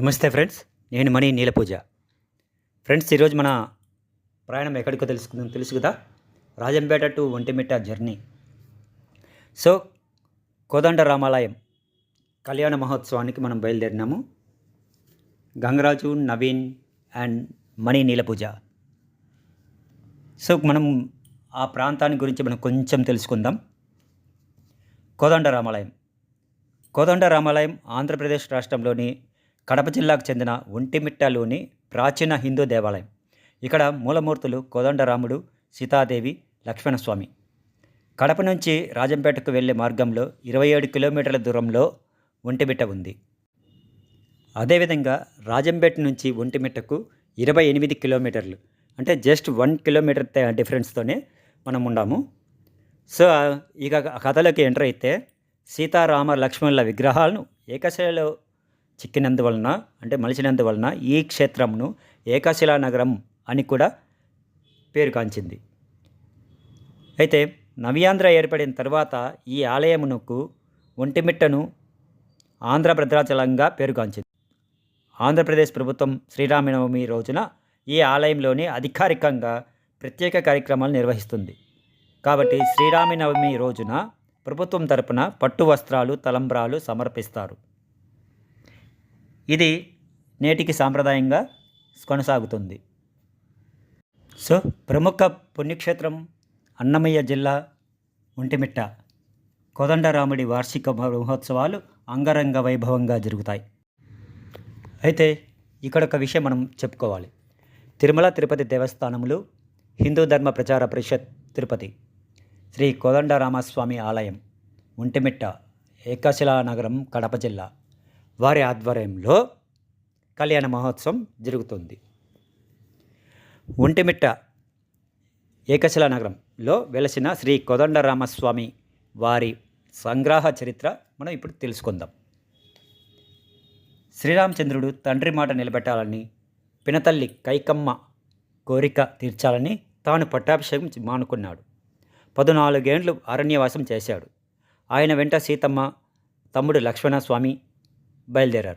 నమస్తే ఫ్రెండ్స్ నేను మణి నీలపూజ. ఫ్రెండ్స్ ఈరోజు మన ప్రయాణం ఎక్కడికో తెలుసుకుందాం తెలుసు కదా? Rajampet to Vontimitta journey. So Kodanda Ramalayam కళ్యాణ మహోత్సవానికి మనం బయలుదేరినాము. గంగరాజు నవీన్ అండ్ మణి నీలపూజ. సో మనం ఆ ప్రాంతాన్ని గురించి మనం కొంచెం తెలుసుకుందాం. కోదండ రామాలయం. కోదండ రామాలయం ఆంధ్రప్రదేశ్ రాష్ట్రంలోని కడప జిల్లాకు చెందిన ఒంటిమిట్టలోని ప్రాచీన హిందూ దేవాలయం. ఇక్కడ మూలమూర్తులు కోదండరాముడు సీతాదేవి లక్ష్మణస్వామి. కడప నుంచి రాజంపేటకు వెళ్ళే మార్గంలో ఇరవై ఏడు కిలోమీటర్ల దూరంలో ఒంటిమిట్ట ఉంది. అదేవిధంగా రాజంపేట నుంచి ఒంటిమిట్టకు ఇరవై ఎనిమిది కిలోమీటర్లు అంటే జస్ట్ వన్ కిలోమీటర్ డిఫరెన్స్తోనే మనం ఉన్నాము సో ఇక కథలోకి ఎంటర్ అయితే సీతారామ లక్ష్మణుల విగ్రహాలను ఏకశైలో చిక్కినందువలన అంటే మలిచినందువలన ఈ క్షేత్రమును ఏకశిలా నగరం అని కూడా పేరుగాంచింది అయితే నవ్యాంధ్ర ఏర్పడిన తర్వాత ఈ ఆలయమునకు ఒంటిమిట్టను ఆంధ్ర భద్రాచలంగా పేరుగాంచింది ఆంధ్రప్రదేశ్ ప్రభుత్వం శ్రీరామనవమి రోజున ఈ ఆలయంలోని అధికారికంగా ప్రత్యేక కార్యక్రమాలు నిర్వహిస్తుంది. కాబట్టి శ్రీరామనవమి రోజున ప్రభుత్వం తరపున పట్టు వస్త్రాలు తలంబ్రాలు సమర్పిస్తారు. ఇది నేటికి సాంప్రదాయంగా కొనసాగుతుంది. సో ప్రముఖ పుణ్యక్షేత్రం అన్నమయ్య జిల్లా ఒంటిమిట్ట. కోదండరాముడి వార్షిక మహోత్సవాలు అంగరంగ వైభవంగా జరుగుతాయి. అయితే ఇక్కడ ఒక విషయం మనం చెప్పుకోవాలి. తిరుమల తిరుపతి దేవస్థానములు హిందూ ధర్మ ప్రచార పరిషత్ తిరుపతి శ్రీ కోదండరామస్వామి ఆలయం ఒంటిమిట్ట ఏకశిలా నగరం కడప జిల్లా. వారి ఆధ్వర్యంలో కళ్యాణ మహోత్సవం జరుగుతుంది. ఒంటిమిట్ట ఏకశిలా నగరంలో వెలసిన శ్రీ కోదండరామస్వామి వారి సంగ్రహ చరిత్ర మనం ఇప్పుడు తెలుసుకుందాం. శ్రీరామచంద్రుడు తండ్రి మాట నిలబెట్టాలని పినతల్లి కైకమ్మ కోరిక తీర్చాలని తాను పట్టాభిషేకం మానుకున్నాడు. పదునాలుగేండ్లు అరణ్యవాసం చేశాడు. ఆయన వెంట సీతమ్మ తమ్ముడు లక్ష్మణస్వామి బయలుదేరారు.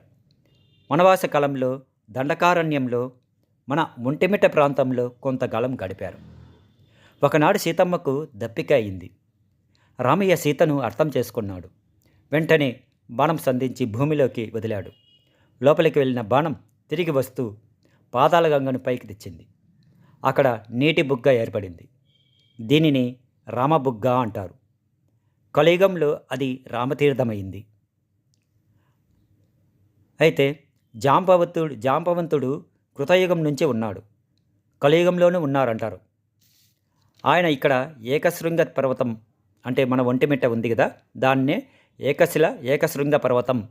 వనవాస కాలంలో దండకారణ్యంలో మన ఒంటిమిట్ట ప్రాంతంలో కొంతకాలం గడిపారు. ఒకనాడు సీతమ్మకు దప్పిక అయింది. రామయ్య సీతను అర్థం చేసుకున్నాడు. వెంటనే బాణం సంధించి భూమిలోకి వదిలాడు. లోపలికి వెళ్ళిన బాణం తిరిగి వస్తూ పాదాల గంగను పైకి తెచ్చింది. అక్కడ నీటి బుగ్గ ఏర్పడింది. దీనిని రామబుగ్గ అంటారు. కలియుగంలో అది రామతీర్థమైంది అయితే జాంపవంతుడు జాంపవంతుడు కృతయుగం నుంచి ఉన్నాడు. కలియుగంలోనూ ఉన్నారంటారు. ఆయన ఇక్కడ ఏకశృంగ పర్వతం అంటే మన ఒంటిమిట్ట ఉంది కదా దాన్నే ఏకశిల ఏకశృంగ పర్వతం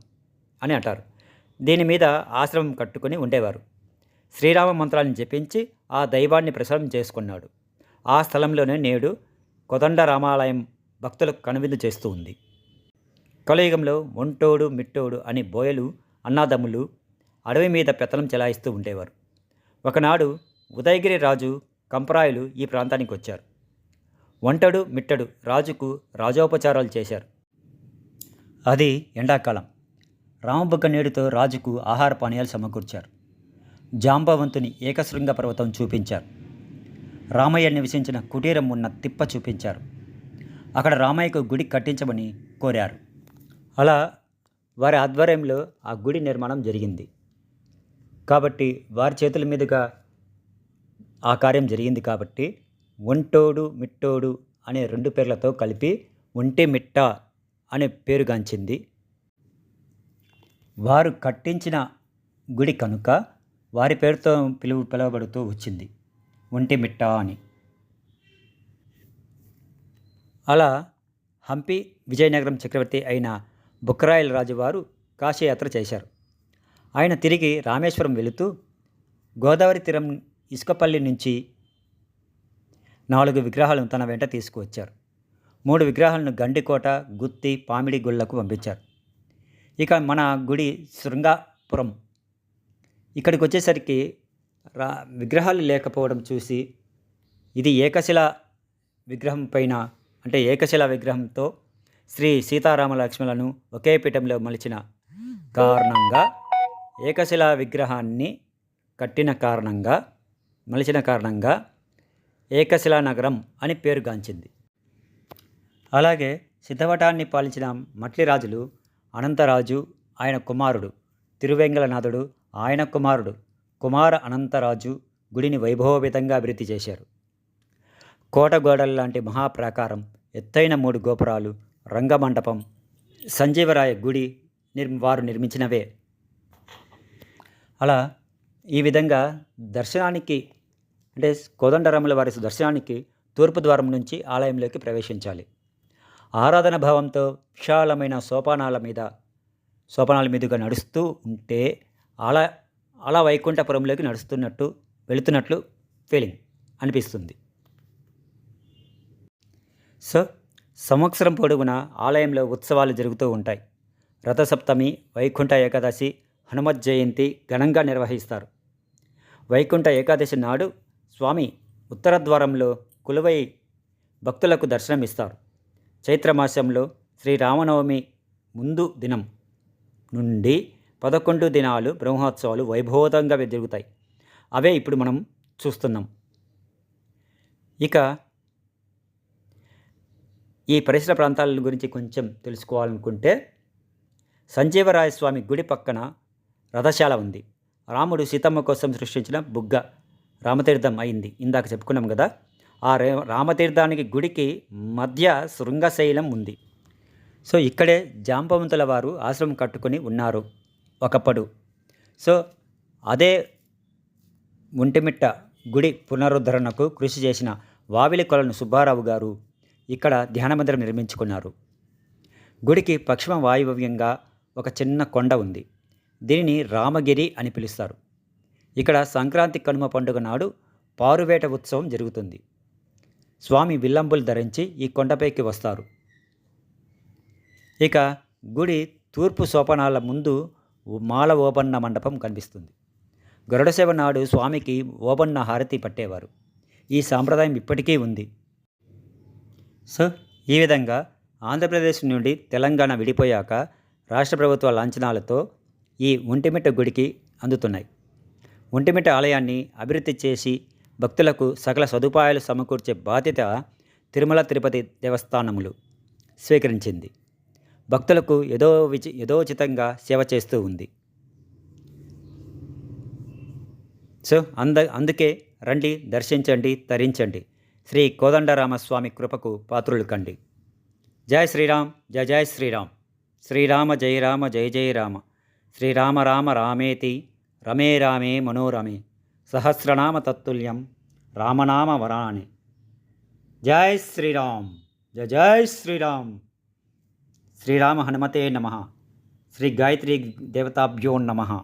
అని అంటారు. దీని మీద ఆశ్రమం కట్టుకుని ఉండేవారు. శ్రీరామ మంత్రాలను జపించి ఆ దైవాన్ని ప్రసారం చేసుకున్నాడు. ఆ స్థలంలోనే నేడు కొదండ రామాలయం భక్తులకు కనువిందు చేస్తూ ఉంది. కలియుగంలో ఒంటోడు మిట్టోడు అని బోయలు అన్నాదమ్ములు అడవి మీద పెత్తనం చెలాయిస్తూ ఉండేవారు. ఒకనాడు ఉదయగిరి రాజు కంపరాయులు ఈ ప్రాంతానికి వచ్చారు ఒంటడు మిట్టడు రాజుకు రాజోపచారాలు చేశారు. అది ఎండాకాలం. రామబుగ్గ నేడుతో రాజుకు ఆహార పానీయాలు సమకూర్చారు. జాంబవంతుని ఏకశృంగ పర్వతం చూపించారు. రామయ్య నివసించిన కుటీరం ఉన్న తిప్ప చూపించారు. అక్కడ రామయ్యకు గుడి కట్టించమని కోరారు. అలా వారి ఆధ్వర్యంలో ఆ గుడి నిర్మాణం జరిగింది. కాబట్టి వారి చేతుల మీదుగా ఆ కార్యం జరిగింది కాబట్టి ఒంటోడు మిట్టోడు అనే రెండు పేర్లతో కలిపి ఒంటి మిట్ట అనే పేరుగాంచింది వారు కట్టించిన గుడి కనుక వారి పేరుతో పిలువ పిలువబడుతూ వచ్చింది. ఒంటి మిట్ట అని. అలా హంపి విజయనగరం చక్రవర్తి అయిన బుక్కరాయల రాజువారు కాశీయాత్ర చేశారు. ఆయన తిరిగి రామేశ్వరం వెళుతూ గోదావరి తీరం ఇసుకపల్లి నుంచి నాలుగు విగ్రహాలను తన వెంట తీసుకువచ్చారు. మూడు విగ్రహాలను గండికోట గుత్తి పామిడి గుళ్ళకు పంపించారు. ఇక మన గుడి శృంగాపురం. ఇక్కడికి వచ్చేసరికి రా విగ్రహాలు లేకపోవడం చూసి ఇది ఏకశిల విగ్రహం పైన అంటే ఏకశిల విగ్రహంతో శ్రీ సీతారామ లక్ష్మణులను ఒకే పీఠంలో మలిచిన కారణంగా ఏకశిలా విగ్రహాన్ని కట్టిన కారణంగా మలిచిన కారణంగా ఏకశిలా నగరం అని పేరుగాంచింది అలాగే సిద్ధవటాన్ని పాలించిన మట్లి రాజులు అనంతరాజు ఆయన కుమారుడు తిరువెంగళనాథుడు ఆయన కుమారుడు కుమార అనంతరాజు గుడిని వైభవోపేతంగా అభివృద్ధి చేశారు. కోట గోడల లాంటి మహాప్రాకారం ఎత్తైన మూడు గోపురాలు రంగమండపం సంజీవరాయ గుడి నిర్మి వారు నిర్మించినవే. అలా ఈ విధంగా దర్శనానికి అంటే కోదండరాముల వారి దర్శనానికి తూర్పు ద్వారం నుంచి ఆలయంలోకి ప్రవేశించాలి. ఆరాధన భావంతో విశాలమైన సోపానాల మీద సోపానాల మీదుగా నడుస్తూ ఉంటే అలా అలా వైకుంఠపురంలోకి నడుస్తున్నట్టు వెళుతున్నట్లు ఫీలింగ్ అనిపిస్తుంది. సో సంవత్సరం పొడవునా ఆలయంలో ఉత్సవాలు జరుగుతూ ఉంటాయి. రథసప్తమి వైకుంఠ ఏకాదశి హనుమత్ జయంతి ఘనంగా నిర్వహిస్తారు. వైకుంఠ ఏకాదశి నాడు స్వామి ఉత్తర ద్వారంలో కులువై భక్తులకు దర్శనమిస్తారు. చైత్రమాసంలో శ్రీరామనవమి ముందు దినం నుండి పదకొండు దినాలు బ్రహ్మోత్సవాలు వైభవతంగా జరుగుతాయి అవే ఇప్పుడు మనం చూస్తున్నాం. ఇక ఈ పరిసర ప్రాంతాల గురించి కొంచెం తెలుసుకోవాలనుకుంటే సంజీవరాయస్వామి గుడి పక్కన రథశాల ఉంది. రాముడు సీతమ్మ కోసం సృష్టించిన బుగ్గ రామతీర్థం అయింది. ఇందాక చెప్పుకున్నాం కదా ఆ రే రామతీర్థానికి గుడికి మధ్య శృంగశైలం ఉంది. సో ఇక్కడే జాంబవంతుల వారు ఆశ్రమం కట్టుకొని ఉన్నారు ఒకప్పుడు. సో అదే ఒంటిమిట్ట గుడి పునరుద్ధరణకు కృషి చేసిన వావిలి కొలను సుబ్బారావు గారు ఇక్కడ ధ్యానమందిరం నిర్మించుకున్నారు. గుడికి పశ్చిమ వాయువ్యంగా ఒక చిన్న కొండ ఉంది. దీనిని రామగిరి అని పిలుస్తారు. ఇక్కడ సంక్రాంతి కనుమ పండుగ నాడు పారువేట ఉత్సవం జరుగుతుంది. స్వామి విల్లంబులు ధరించి ఈ కొండపైకి వస్తారు. ఇక గుడి తూర్పు సోపానాల ముందు మాల ఓబన్న మండపం కనిపిస్తుంది. గరుడసేవ నాడు స్వామికి ఓబన్న హారతి పట్టేవారు. ఈ సాంప్రదాయం ఇప్పటికీ ఉంది. సో ఈ విధంగా ఆంధ్రప్రదేశ్ నుండి తెలంగాణ విడిపోయాక రాష్ట్ర ప్రభుత్వ లాంఛనాలతో ఈ ఒంటిమిట్ట గుడికి అందుతున్నాయి. ఒంటిమిట్ట ఆలయాన్ని అభివృద్ధి చేసి భక్తులకు సకల సదుపాయాలు సమకూర్చే బాధ్యత తిరుమల తిరుపతి దేవస్థానములు స్వీకరించింది. భక్తులకు ఏదో విచి యథోచితంగా సేవ చేస్తూ ఉంది. సో అంద అందుకే రండి దర్శించండి తరించండి. శ్రీ కోదండరామస్వామి కృపకు పాత్రులు కండి. జై శ్రీరామ్ జయ జయ శ్రీరామ్. శ్రీరామ జయ రామ జయ జయ రామ. శ్రీరామ రామ రామేతి రమే రామే మనోరమే. సహస్రనామ తత్తుల్యం రామనామ వరాణి. జై శ్రీరామ్ జయ జై శ్రీరామ్. శ్రీరామ హనుమతే నమ. శ్రీ గాయత్రి దేవతాభ్యో నమ.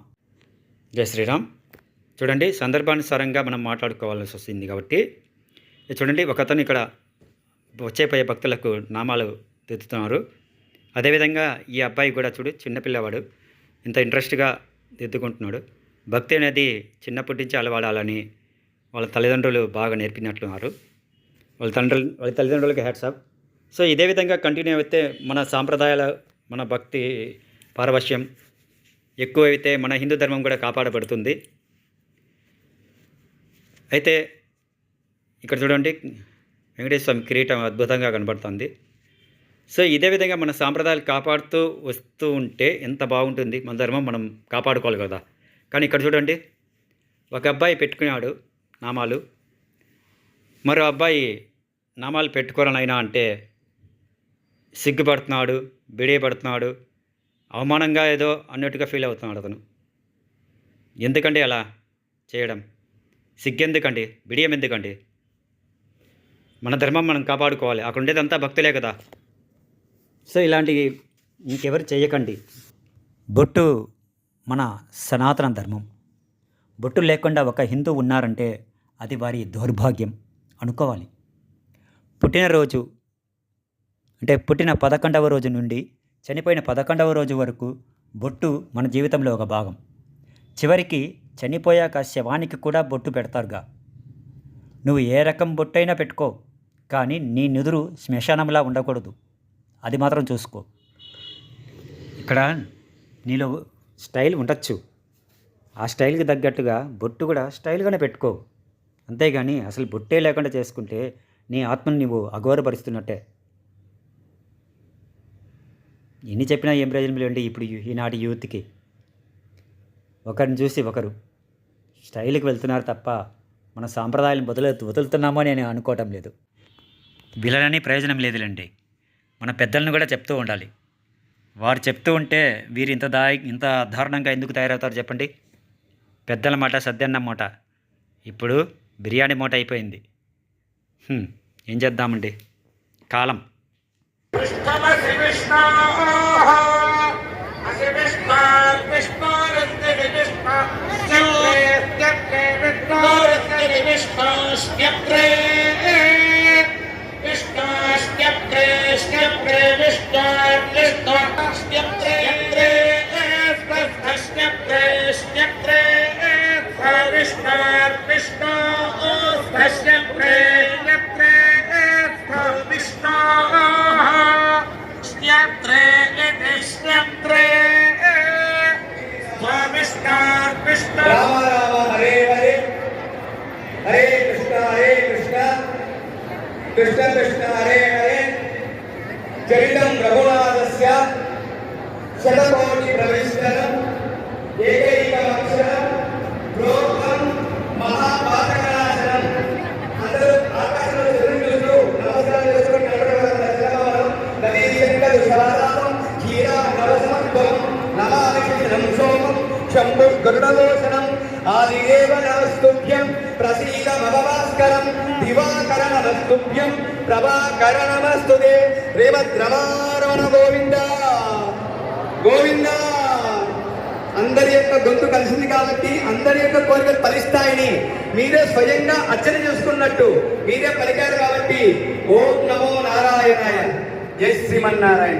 జై శ్రీరామ్. చూడండి సందర్భానుసారంగా మనం మాట్లాడుకోవాల్సి వస్తుంది కాబట్టి చూడండి ఒకతను ఇక్కడ వచ్చేపోయే భక్తులకు నామాలు దిద్దుతున్నారు అదేవిధంగా ఈ అబ్బాయి కూడా చూడు చిన్నపిల్లవాడు ఇంత ఇంట్రెస్ట్గా దిద్దుకుంటున్నాడు భక్తి అనేది చిన్నప్పటి నుంచి అలవాడాలని వాళ్ళ తల్లిదండ్రులు బాగా నేర్పినట్లున్నారు. వాళ్ళ తండ్రులు వాళ్ళ తల్లిదండ్రులకి హ్యాట్సాప్ సో ఇదే విధంగా కంటిన్యూ అయితే మన సాంప్రదాయాల మన భక్తి పారవశ్యం ఎక్కువైతే మన హిందూ ధర్మం కూడా కాపాడబడుతుంది. అయితే ఇక్కడ చూడండి వెంకటేశ్వర స్వామి కిరీటం అద్భుతంగా కనబడుతుంది. సో ఇదే విధంగా మన సాంప్రదాయాలు కాపాడుతూ వస్తూ ఉంటే ఎంత బాగుంటుంది. మన ధర్మం మనం కాపాడుకోవాలి కదా. కానీ ఇక్కడ చూడండి ఒక అబ్బాయి పెట్టుకున్నాడు నామాలు. మరో అబ్బాయి నామాలు పెట్టుకోరనైనా అంటే సిగ్గుపడుతున్నాడు బిడియపడుతున్నాడు అవమానంగా ఏదో అన్నట్టుగా ఫీల్ అవుతున్నాడు అతను. ఎందుకండి అలా చేయడం? సిగ్గెందుకండి? బిడియం ఎందుకండి? మన ధర్మం మనం కాపాడుకోవాలి. అక్కడ ఉండేదంతా భక్తులే కదా. సో ఇలాంటివి ఇంకెవరు చేయకండి. బొట్టు మన సనాతన ధర్మం. బొట్టు లేకుండా ఒక హిందూ ఉన్నారంటే అది వారి దౌర్భాగ్యం. అనుకోవాలి. పుట్టినరోజు అంటే పుట్టిన పదకొండవ రోజు నుండి చనిపోయిన పదకొండవ రోజు వరకు బొట్టు మన జీవితంలో ఒక భాగం. చివరికి చనిపోయాక శవానికి కూడా బొట్టు పెడతారుగా. నువ్వు ఏ రకం బొట్టైనా పెట్టుకో. కానీ నీ నిదురు శ్మశానంలా ఉండకూడదు. అది మాత్రం చూసుకో. ఇక్కడ నీలో స్టైల్ ఉండొచ్చు. ఆ స్టైల్కి తగ్గట్టుగా బొట్టు కూడా స్టైల్గానే పెట్టుకో. అంతేగాని అసలు బొట్టే లేకుండా చేసుకుంటే నీ ఆత్మను నువ్వు అఘోరపరుస్తున్నట్టే. ఎన్ని చెప్పినా ఏం ప్రయోజనం లేండి ఇప్పుడు ఈ- ఈనాటి యూత్కి. ఒకరిని చూసి ఒకరు స్టైల్కి వెళ్తున్నారు తప్ప మన సాంప్రదాయాలను వదిలే వదులుతున్నామో నేను అనుకోవటం లేదు. వీళ్ళని ప్రయోజనం లేదులేండి. మన పెద్దలను కూడా చెప్తూ ఉండాలి. వారు చెప్తూ ఉంటే వీరు ఇంత దా ఇంత దారుణంగా ఎందుకు తయారవుతారు చెప్పండి? పెద్దల మాట సద్దన్న మూట. ఇప్పుడు బిర్యానీ మూట అయిపోయింది. ఏం చేద్దామండి? కాలం. శంభు గరుడలోచనం ఆదిదేవ నమస్తుభ్యం ప్రసీద మమభాస్కరం దివాకర నమస్తుభ్యం ప్రభాకర నమస్తుదే రేవద్రమారమణ గోవింద గోవింద! అందరి యొక్క గొంతు కలిసింది కాబట్టి అందరి యొక్క కోరికలు ఫలిస్తాయని మీరే స్వయంగా అర్చన చేసుకున్నట్టు మీరే పలికారు కాబట్టి ఓం నమో నారాయణాయ. జై శ్రీమన్నారాయణ.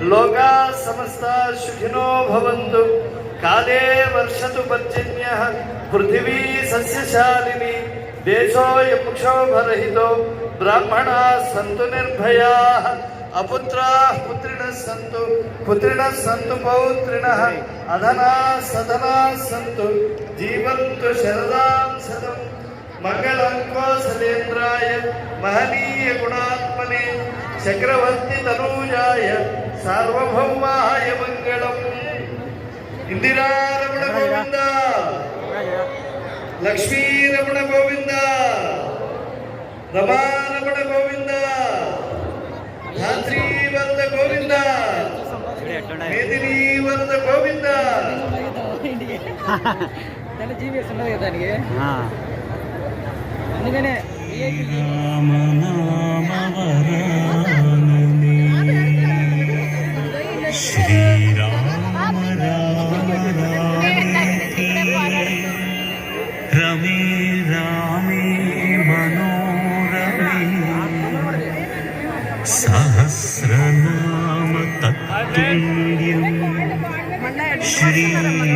లోకా సమస్త సుఖినో భవంతు. కాలే వర్షతు పర్జన్య. పృథివీ సస్యశాలిని. దేశోయం క్షోభరహితో బ్రాహ్మణా సంతు నిర్భయా. అపుత్రా పుత్రిణ సంతు. పుత్రిణ సంతు పౌత్రిణ. అధనా సధనా సంతు. జీవంతు శరదాం సదం. మంగళంకోసలేంద్రాయ మహనీయ గుణాత్మనే. చక్రవర్తి తనూజాయ. ಸಾರ್ವಭೌಮಾಯ ಮಂಗಳಂ. ಇಂದಿರಾರಮಣ ಗೋವಿಂದ. ಲಕ್ಷ್ಮೀರಮಣ ಗೋವಿಂದ. ರಮಾರಮಣ ಗೋವಿಂದ. ಧಾತ್ರೀವರದ ಗೋವಿಂದ. ಮೇದಿನೀವರದ ಗೋವಿಂದ. ನನಗನೇ తత్తుల్యం శ్రీరామ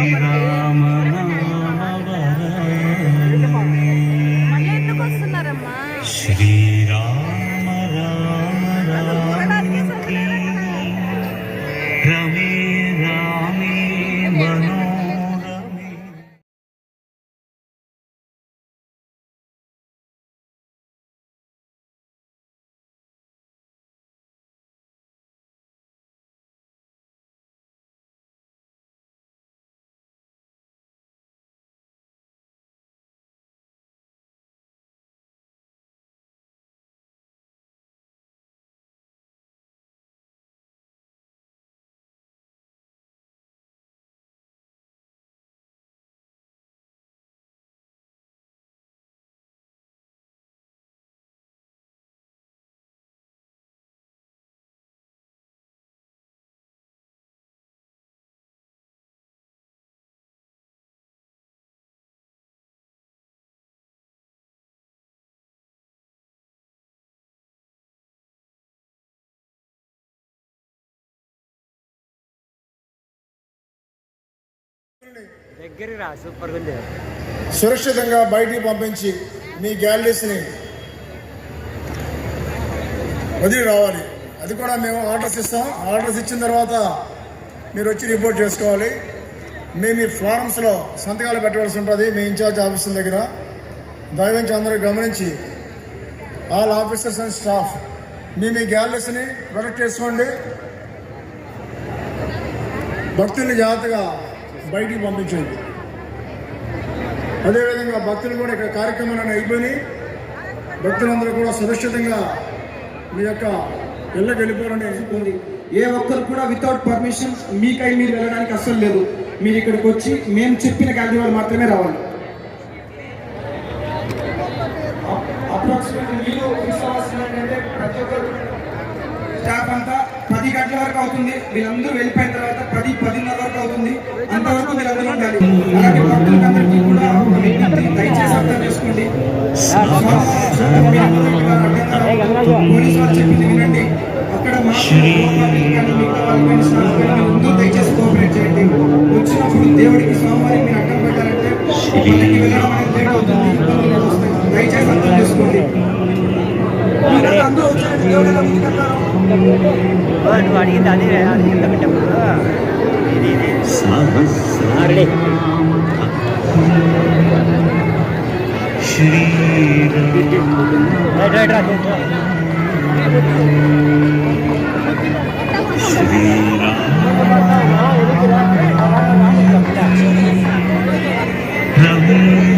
సురక్షితంగా బయటికి పంపించి మీ గ్యాలరీస్ని వదిలి రావాలి. అది కూడా మేము ఆర్డర్స్ ఇస్తాం. ఆర్డర్స్ ఇచ్చిన తర్వాత మీరు వచ్చి రిపోర్ట్ చేసుకోవాలి. మేము ఈ ఫారమ్స్లో సంతకాలు పెట్టవలసి ఉంటుంది. మీ ఇన్ఛార్జ్ ఆఫీసుల దగ్గర. దయవించి అందరూ గమనించి ఆల్ ఆఫీసర్స్ అండ్ స్టాఫ్ మీ మీ గ్యాలరీస్ని ప్రొటెక్ట్ చేసుకోండి. భక్తుల్ని జాగ్రత్తగా బయటికి పంపించండి. అదేవిధంగా భక్తులు కూడా ఇక్కడ కార్యక్రమాలను అయిపోయి భక్తులందరూ కూడా సురక్షితంగా మీ యొక్క ఇళ్ళకి వెళ్ళిపోవాలని ఏ ఒక్కరు కూడా వితౌట్ పర్మిషన్ మీకై మీరు వెళ్ళడానికి అస్సలు లేదు. మీరు ఇక్కడికి వచ్చి మేము చెప్పిన గాంధీ వాళ్ళు మాత్రమే రావాలి. అప్రాక్సిమేట్లీ మీరు ఏంటంటే ప్రతి ఒక్కరు స్టాఫ్ అంతా పది గంటల వరకు అవుతుంది. వీళ్ళందరూ వెళ్ళిపోయిన తర్వాత పది పదిన్నర ఉంది. అంతవరకు మీరు అందరూ ఉండాలి. అలాగే భక్తులందరికీ కూడా ఒక విజ్ఞప్తి దయచేసి అర్థం చేసుకోండి. పోలీసు వాళ్ళు చెప్పింది వినండి. అక్కడ ముందు దయచేసి కోఆపరేట్ చేయండి. వచ్చినప్పుడు దేవుడికి స్వామివారికి మీరు అడ్డం పెట్టాలంటే లేట్ అవుతుంది. ఇబ్బందులు వస్తాయి. దయచేసి అర్థం చేసుకోండి. అందరూ వచ్చారంటే దేవుడు ఎలా ముందుకెళ్తారు? అడిగింది అదే అది కింద Shri Ram, Shri Ram, Ram.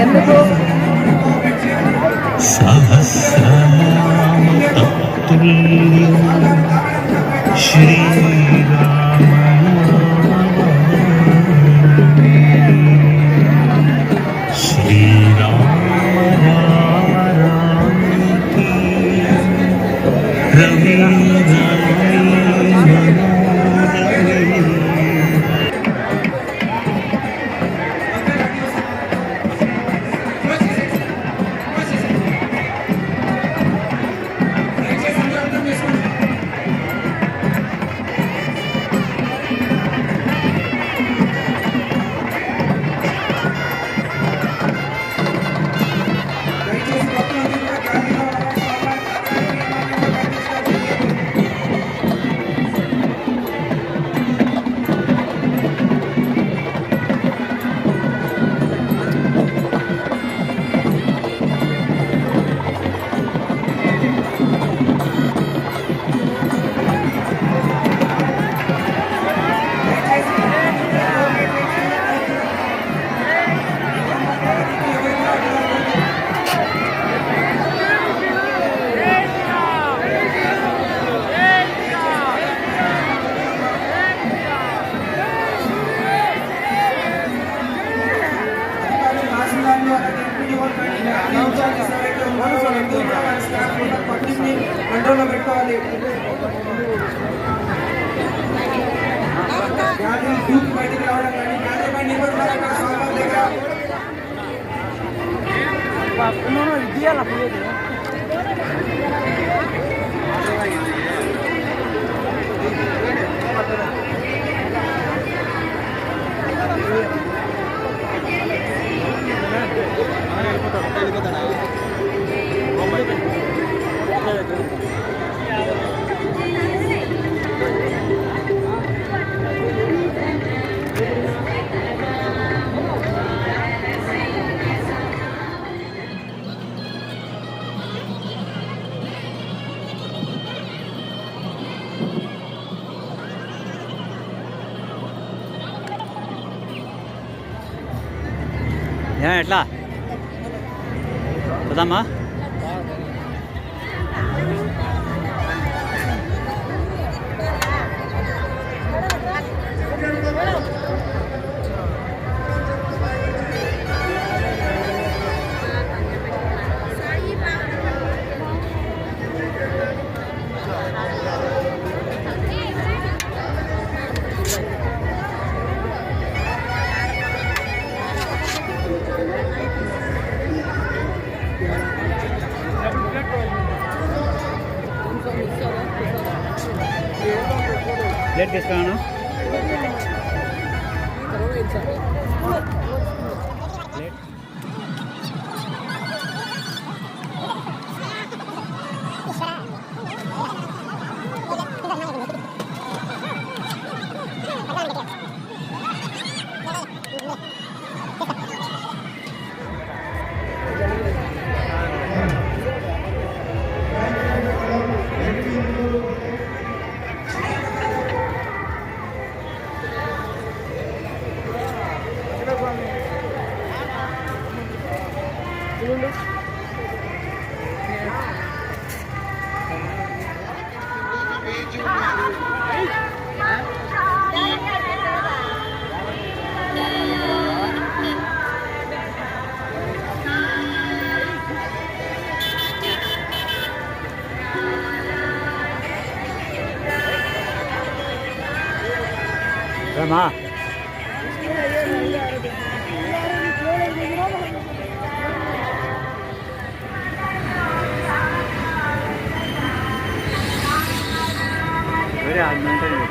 ఎందుకు దయచేసి ఏ, ఎట్లా like this, Ghana. 对啊你们这有